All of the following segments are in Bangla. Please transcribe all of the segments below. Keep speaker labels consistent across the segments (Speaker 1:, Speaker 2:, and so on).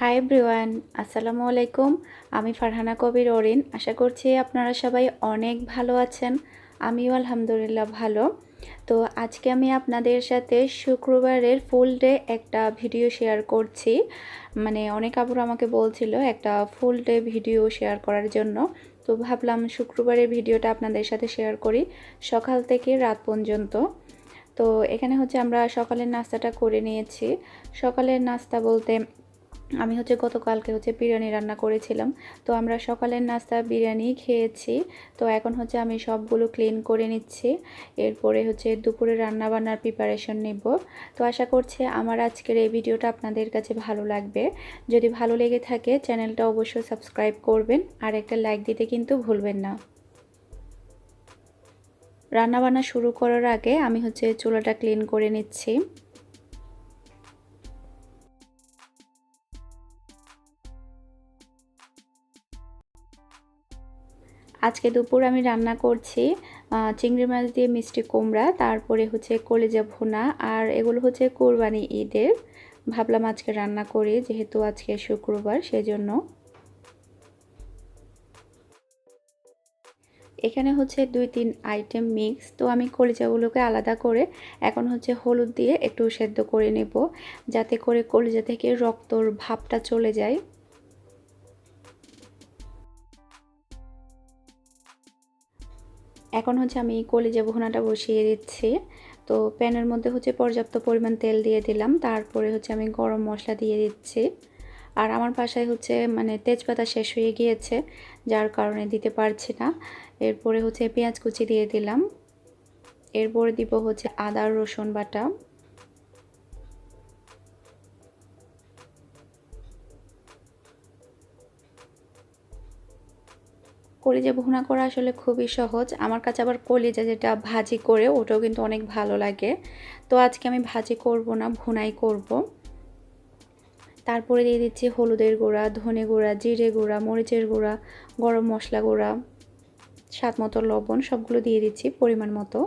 Speaker 1: হাই এভরিওয়ান আসসালামু আলাইকুম। আমি ফারহানা কবির অরিন। আশা করছি আপনারা সবাই অনেক ভালো আছেন। আমিও আলহামদুলিল্লাহ ভালো। তো আজকে আমি আপনাদের সাথে শুক্রবারের ফুল ডে একটা ভিডিও শেয়ার করছি। মানে অনেক আপুর আমাকে বলছিল একটা ফুল ডে ভিডিও শেয়ার করার জন্য। তো ভাবলাম শুক্রবারের ভিডিওটা আপনাদের সাথে শেয়ার করি সকাল থেকে রাত পর্যন্ত। তো এখানে হচ্ছে আমরা সকালের নাস্তাটা করে নিয়েছি। সকালের নাস্তা বলতে আমি হচ্ছে গতকালকে হচ্ছে বিরিয়ানি রান্না করেছিলাম। তো আমরা সকালের নাস্তা বিরিয়ানি খেয়েছি। তো এখন হচ্ছে আমি সবগুলো ক্লিন করে নিচ্ছি। এরপরে হচ্ছে দুপুরে রান্না বান্নার প্রিপারেশন নেব। তো আশা করছি আমার আজকের এই ভিডিওটা আপনাদের কাছে ভালো লাগবে। যদি ভালো লেগে থাকে, চ্যানেলটা অবশ্যই সাবস্ক্রাইব করবেন আর একটা লাইক দিতে কিন্তু ভুলবেন না। রান্নাবান্না শুরু করার আগে আমি হচ্ছে চুলাটা ক্লিন করে নিচ্ছি। আজকে দুপুর আমি রান্না করছি চিংড়ি মাছ দিয়ে মিষ্টি কুমড়া, তারপরে হচ্ছে কলেজা ভুনা, আর এগুলো হচ্ছে কোরবানি ঈদের। ভাবলাম আজকে রান্না করি, যেহেতু আজকে শুক্রবার, সেজন্য। এখানে হচ্ছে দুই তিন আইটেম মিক্স, তো আমি কলিজাগুলোকে আলাদা করে এখন হচ্ছে হলুদ দিয়ে একটু সেদ্ধ করে নেব, যাতে করে কলিজা থেকে রক্তর ভাবটা চলে যায়। এখন হচ্ছে আমি কলিজা ভুনাটা বসিয়ে দিচ্ছি। তো প্যানের মধ্যে হচ্ছে পর্যাপ্ত পরিমাণ তেল দিয়ে দিলাম। তারপরে হচ্ছে আমি গরম মশলা দিয়ে দিচ্ছি। আর আমার বাসায় হচ্ছে মানে তেজপাতা শেষ হয়ে গিয়েছে, যার কারণে দিতে পারছি না। এরপরে হচ্ছে পেঁয়াজ কুচি দিয়ে দিলাম। এরপরে দিব হচ্ছে আদা রসুন বাটা। কলিজা ভুনা করা আসলে খুবই সহজ। আমার কাছে আবার কলিজা যেটা ভাজি করে, ওটাও কিন্তু অনেক ভালো লাগে। তো আজকে আমি ভাজি করব না, ভুনাই করব। তারপরে দিয়ে দিচ্ছি হলুদের গুঁড়া, ধনে গুঁড়া, জিরে গুঁড়া, মরিচের গুঁড়া, গরম মশলা গুঁড়া, স্বাদ মতো লবণ, সবগুলো দিয়ে দিচ্ছি পরিমাণ মতো।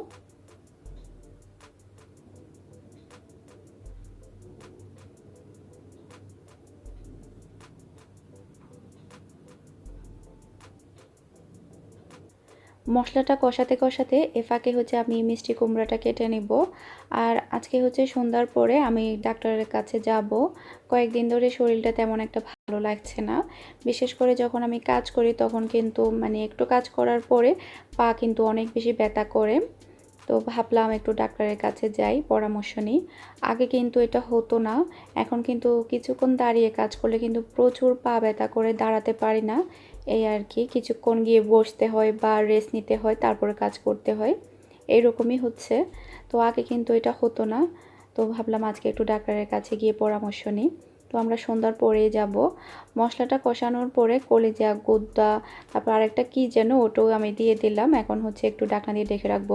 Speaker 1: মশলাটা কষাতে কষাতে এ ফাঁকে হচ্ছে আমি মিষ্টি কুমড়াটা কেটে নেব। আর আজকে হচ্ছে সন্ধ্যার পরে আমি ডাক্তারের কাছে যাব। কয়েকদিন ধরে শরীরটা তেমন একটা ভালো লাগছে না। বিশেষ করে যখন আমি কাজ করি তখন কিন্তু মানে একটু কাজ করার পরে পা কিন্তু অনেক বেশি ব্যথা করে। তো ভাবলাম একটু ডাক্তারের কাছে যাই, পরামর্শ নিই। আগে কিন্তু এটা হতো না। এখন কিন্তু কিছুক্ষণ দাঁড়িয়ে কাজ করলে কিন্তু প্রচুর পা ব্যথা করে, দাঁড়াতে পারি না। এই আর কি, কিছুক্ষণ গিয়ে বসতে হয় বা রেস্ট নিতে হয়, তারপরে কাজ করতে হয়। এইরকমই হচ্ছে। তো আগে কিন্তু এটা হতো না। তো ভাবলাম আজকে একটু ডাক্তারের কাছে গিয়ে পরামর্শ নিই। তো আমরা সন্ধ্যার পরে যাব। মশলাটা কষানোর পরে কলেজা, গুদ্দা, তারপর আরেকটা কি যেন ওটাও আমি দিয়ে দিলাম। এখন হচ্ছে একটু ডাকনা দিয়ে ডেকে রাখব।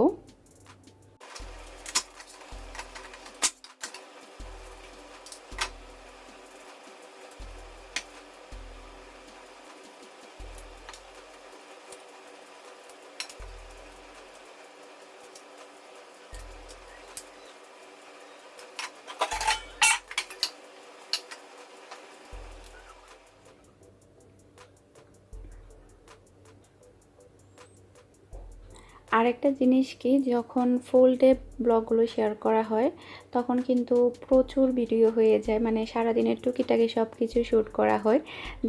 Speaker 1: আরেকটা জিনিস কি, যখন ফুল ডে ব্লগগুলো শেয়ার করা হয়, তখন কিন্তু প্রচুর ভিডিও হয়ে যায়। মানে সারাদিনের টুকিটাকি সব কিছু শ্যুট করা হয়।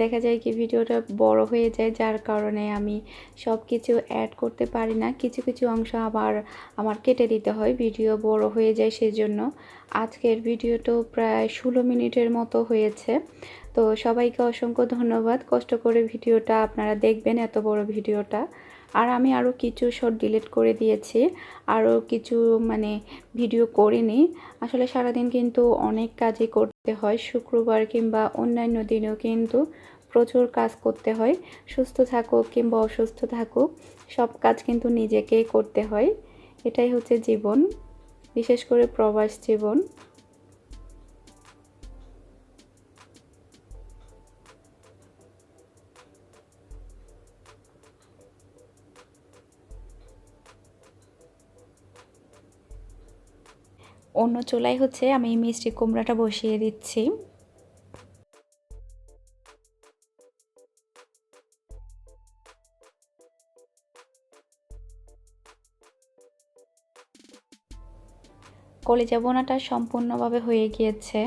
Speaker 1: দেখা যায় কি ভিডিওটা বড় হয়ে যায়, যার কারণে আমি সব কিছু অ্যাড করতে পারি না। কিছু কিছু অংশ আবার আমার কেটে দিতে হয় ভিডিও বড় হয়ে যায় সেজন্য। আজকের ভিডিওটা প্রায় ষোলো মিনিটের মতো হয়েছে। তো সবাইকে অসংখ্য ধন্যবাদ। কষ্ট করে ভিডিওটা আপনারা দেখবেন, এত বড় ভিডিওটা আর আমি আরও কিছু শর্ট ডিলিট করে দিয়েছি আরও কিছু মানে ভিডিও করিনি আসলে সারাদিন কিন্তু অনেক কাজই করতে হয়, শুক্রবার কিংবা অন্যান্য দিনেও কিন্তু প্রচুর কাজ করতে হয়। সুস্থ থাকুক কিংবা অসুস্থ থাকুক, সব কাজ কিন্তু নিজেকেই করতে হয়। এটাই হচ্ছে জীবন, বিশেষ করে প্রবাস জীবন। অন্য চুলাই হচ্ছে আমি মিষ্টি কুমড়াটা বসিয়ে দিচ্ছি। কলেজা বোনাটা সম্পূর্ণভাবে হয়ে গিয়েছে।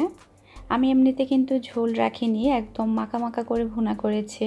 Speaker 1: আমি এমনিতে কিন্তু ঝোল রাখিনি, একদম মাখা মাখা করে ভুনা করেছি।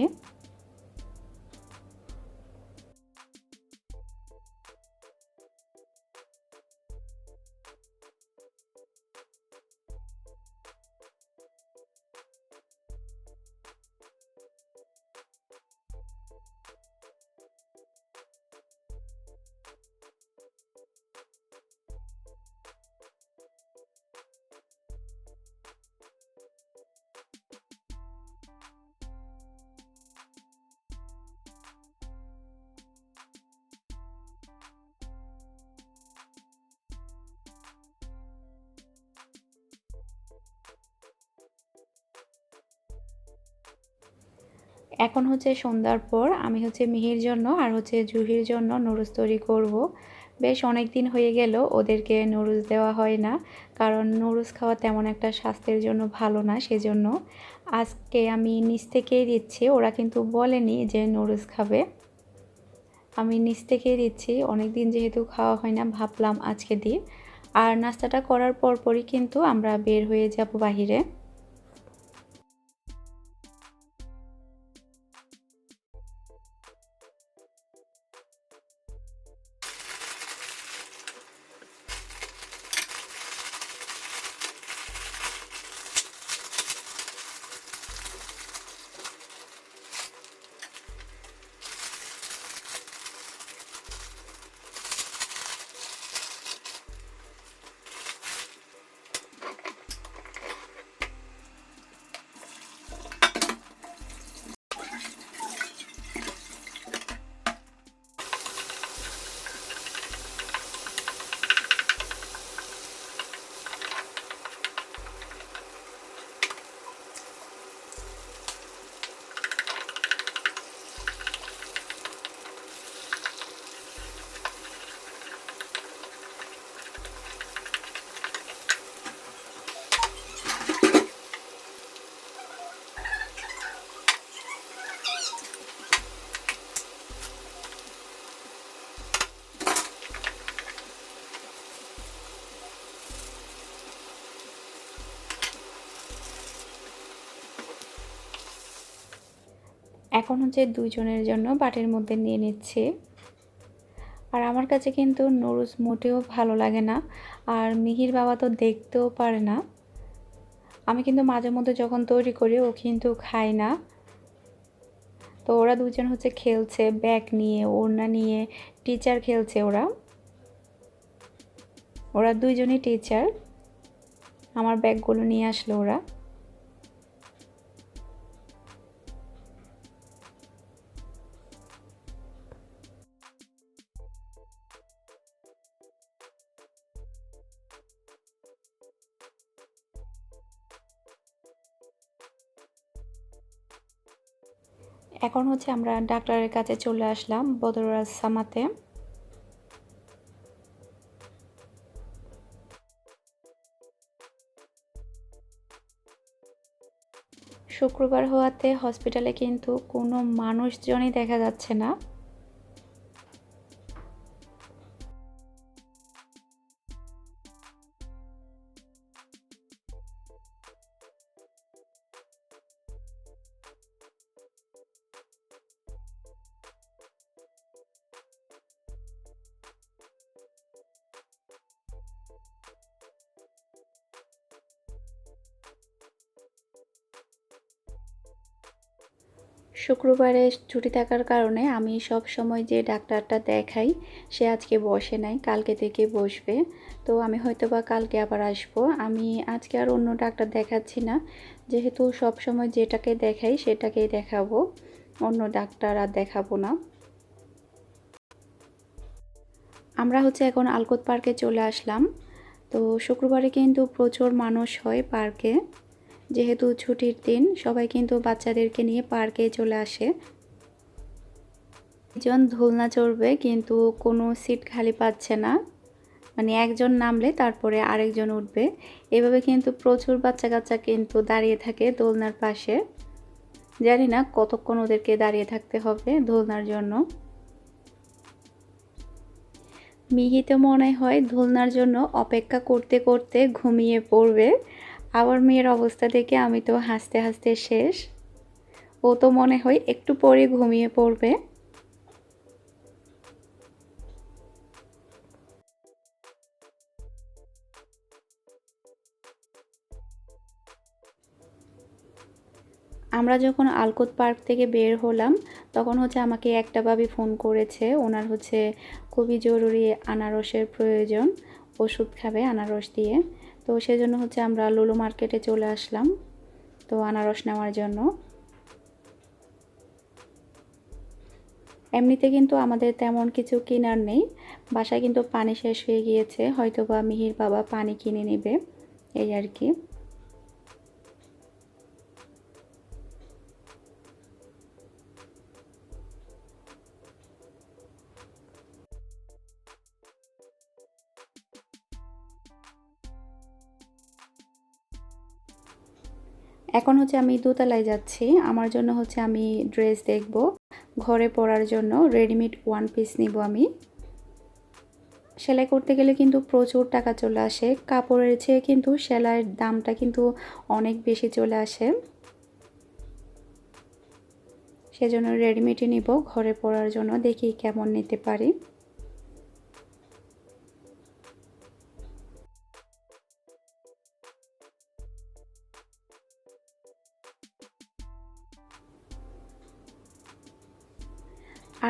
Speaker 1: এখন হচ্ছে সন্ধ্যার পর আমি হচ্ছে মিহির জন্য আর হচ্ছে জুহির জন্য নুডলস তৈরি করব। বেশ অনেক দিন হয়ে গেল, ওদেরকে নুডলস দেওয়া হয় না, কারণ নুডলস খাওয়া তেমন একটা স্বাস্থ্যের জন্য ভালো না সেজন্য। আজকে আমি নিচ থেকেই দিচ্ছি, ওরা কিন্তু বলেনি যে নুডলস খাবে। আমি নিচ থেকেই দিচ্ছি অনেক দিন যেহেতু খাওয়া হয় না, ভাবলাম আজকে দিই। আর নাস্তাটা করার পরপরই কিন্তু আমরা বের হয়ে যাব বাহিরে। এখন হচ্ছে দুইজনের জন্য বাটির মধ্যে নিয়ে নিচ্ছি। আর আমার কাছে কিন্তু নুডলস মোটেও ভালো লাগে না। আর মিহির বাবা তো দেখতেও পারে না। আমি কিন্তু মাঝে মধ্যে যখন তৈরি করি, ও কিন্তু খায় না। তো ওরা দুজন হচ্ছে খেলছে ব্যাগ নিয়ে, ওড়না নিয়ে টিচার খেলছে ওরা। ওরা দুইজনই টিচার আমার ব্যাগগুলো নিয়ে আসলো ওরা। এখন হচ্ছে আমরা ডাক্তারের কাছে চলে আসলাম বদরাজ সামাতে। শুক্রবার হওয়াতে হসপিটালে কিন্তু কোনো মানুষজনই দেখা যাচ্ছে না। শুক্রবারে ছুটি থাকার কারণে আমি সব সময় যে ডাক্তারটা দেখাই, সে আজকে বসে নাই, কালকে থেকে বসবে। তো আমি হয়তো বা কালকে আবার আসব। আমি আজকে আর অন্য ডাক্তার দেখাচ্ছি না। যেহেতু সব সময় যেটাকে দেখাই, সেটাকেই দেখাবো। অন্য ডাক্তার আর দেখাবো না। আমরা হচ্ছে এখন আলকোত পার্কে চলে আসলাম। তো শুক্রবারে কিন্তু প্রচুর মানুষ হয় পার্কে। যেহেতু ছুটির দিন, সবাই কিন্তু বাচ্চাদেরকে নিয়ে পার্কে চলে আসে। একজন ধুলনা চড়বে, কিন্তু কোনো সিট খালি পাচ্ছে না। মানে একজন নামলে তারপরে আরেকজন উঠবে। এভাবে কিন্তু প্রচুর বাচ্চা কাচ্চা কিন্তু দাঁড়িয়ে থাকে দোলনার পাশে। জানি না কতক্ষণ ওদেরকে দাঁড়িয়ে থাকতে হবে দোলনার জন্য। মিহিতে মনে হয় দোলনার জন্য অপেক্ষা করতে করতে ঘুমিয়ে পড়বে। আবার মেয়ের অবস্থা দেখে আমি তো হাসতে হাসতে শেষ। ও তো মনে হয় একটু পরে ঘুমিয়ে পড়বে। আমরা যখন আলকুত পার্ক থেকে বের হলাম, তখন হচ্ছে আমাকে একটা ভাবি ফোন করেছে। ওনার হচ্ছে খুবই জরুরি আনারসের প্রয়োজন। ওষুধ খাবে আনারস দিয়ে। তো সেজন্য হচ্ছে আমরা লুলু মার্কেটে চলে আসলাম, তো আনারস নেওয়ার জন্য। এমনিতে কিন্তু আমাদের তেমন কিছু কেনার নেই, বাসায় কিন্তু পানি শেষ হয়ে গিয়েছে হয়তো বা মিহির বাবা পানি কিনে নেবে, এই আর কি। এখন হচ্ছে আমি দোতলায় যাচ্ছি। আমার জন্য হচ্ছে আমি ড্রেস দেখব। ঘরে পরার জন্য রেডিমেড ওয়ান পিস নিব আমি। সেলাই করতে গেলে কিন্তু প্রচুর টাকা চলে আসে। কাপড়ের চেয়ে কিন্তু সেলাইয়ের দামটা কিন্তু অনেক বেশি চলে আসে। সেজন্য রেডিমেডই নিব। ঘরে পরার জন্য দেখি কেমন নিতে পারি।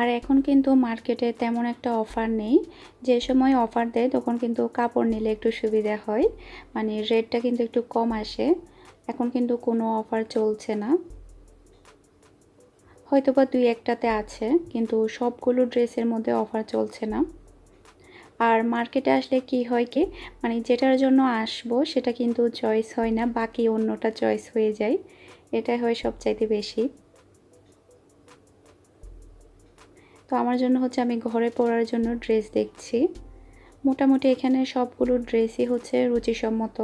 Speaker 1: আর এখন কিন্তু মার্কেটে তেমন একটা অফার নেই। যে সময় অফার দেয়, তখন কিন্তু কাপড় নিলে একটু সুবিধা হয়। মানে রেটটা কিন্তু একটু কম আসে। এখন কিন্তু কোনো অফার চলছে না। হয়তো বা দুই একটাতে আছে, কিন্তু সবগুলো ড্রেসের মধ্যে অফার চলছে না। আর মার্কেটে আসলে কি হয় কি মানে যেটার জন্য আসব, সেটা কিন্তু চয়েস হয় না, বাকি অন্যটা চয়েস হয়ে যায়। এটাই হয় সবচাইতে বেশি। তো আমার জন্য হচ্ছে আমি ঘরে পরার জন্য ড্রেস দেখছি। মোটামুটি এখানে সবগুলো ড্রেসই হচ্ছে রুচিসম্মত।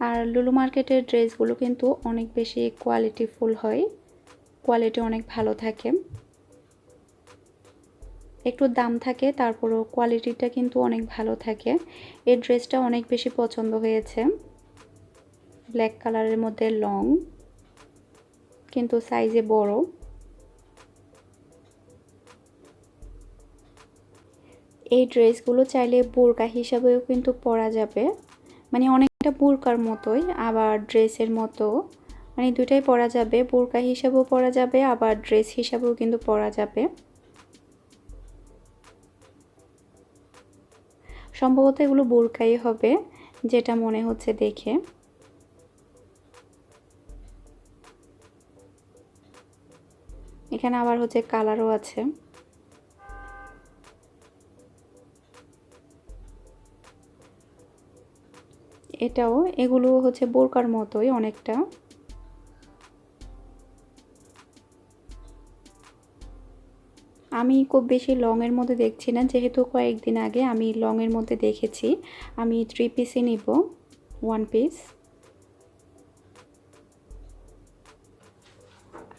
Speaker 1: আর লুলু মার্কেটের ড্রেসগুলো কিন্তু অনেক বেশি কোয়ালিটিফুল হয়। কোয়ালিটি অনেক ভালো থাকে। একটু দাম থাকে, তারপরও কোয়ালিটিটা কিন্তু অনেক ভালো থাকে। এই ড্রেসটা অনেক বেশি পছন্দ হয়েছে। ব্ল্যাক কালারের মধ্যে লং কিন্তু সাইজে বড়। এই ড্রেসগুলো চাইলে বোরকা হিসাবেও কিন্তু পরা যাবে। মানে অনেকটা বোরকার মতোই, আবার ড্রেসের মতো। মানে দুটাই পরা যাবে, বোরকা হিসাবেও পরা যাবে, আবার ড্রেস হিসাবেও কিন্তু পরা যাবে। সম্ভবত এগুলো বোরকাই হবে, যেটা মনে হচ্ছে দেখে। এখানে আবার হচ্ছে কালারও আছে। এটাও, এগুলো হচ্ছে বোরকার মতোই অনেকটা। আমি খুব বেশি লংয়ের মধ্যে দেখছি না, যেহেতু কয়েকদিন আগে আমি লংয়ের মধ্যে দেখেছি। আমি থ্রি পিসই নিব ওয়ান পিস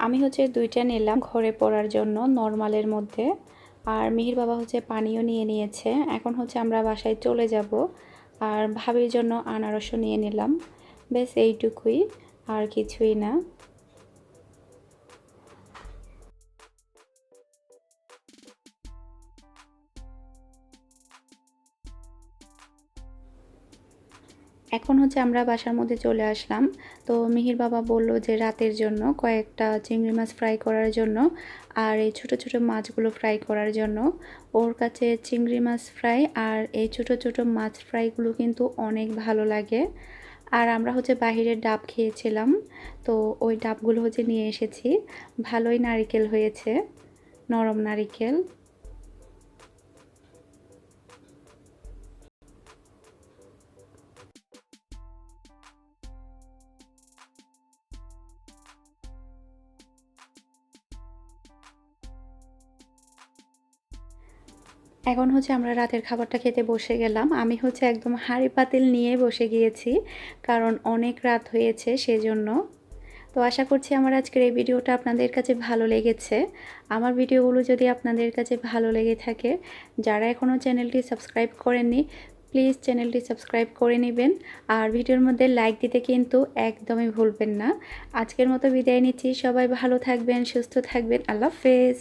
Speaker 1: আমি হচ্ছে দুইটা নিলাম ঘরে পড়ার জন্য নর্মালের মধ্যে। আর মিহির বাবা হচ্ছে পানিও নিয়ে নিয়েছে। এখন হচ্ছে আমরা বাসায় চলে যাব। আর ভাবির জন্য আনারসও নিয়ে নিলাম। বেশ এইটুকুই, আর কিছুই না। এখন হচ্ছে আমরা বাসার মধ্যে চলে আসলাম। তো মিহির বাবা বলল যে রাতের জন্য কয়েকটা চিংড়ি মাছ ফ্রাই করার জন্য আর এই ছোট ছোট মাছগুলো ফ্রাই করার জন্য। ওর কাছে চিংড়ি মাছ ফ্রাই আর এই ছোট ছোট মাছ ফ্রাইগুলো কিন্তু অনেক ভালো লাগে। আর আমরা হচ্ছে বাহিরের ডাব খেয়েছিলাম। তো ওই ডাবগুলো হচ্ছে নিয়ে এসেছি। ভালোই নারিকেল হয়েছে, নরম নারিকেল। এখন হচ্ছে আমরা রাতের খাবারটা খেতে বসে গেলাম। আমি হচ্ছে একদম হাঁড়ি পাতিল নিয়ে বসে গিয়েছি, কারণ অনেক রাত হয়েছে সেজন্য। তো আশা করছি আমার আজকের এই ভিডিওটা আপনাদের কাছে ভালো লেগেছে। আমার ভিডিওগুলো যদি আপনাদের কাছে ভালো লেগে থাকে, যারা এখনও চ্যানেলটি সাবস্ক্রাইব করেননি, প্লিজ চ্যানেলটি সাবস্ক্রাইব করে নেবেন। আর ভিডিওর মধ্যে লাইক দিতে কিন্তু একদমই ভুলবেন না। আজকের মতো বিদায় নিচ্ছি। সবাই ভালো থাকবেন, সুস্থ থাকবেন। আল্লাহ হাফেজ।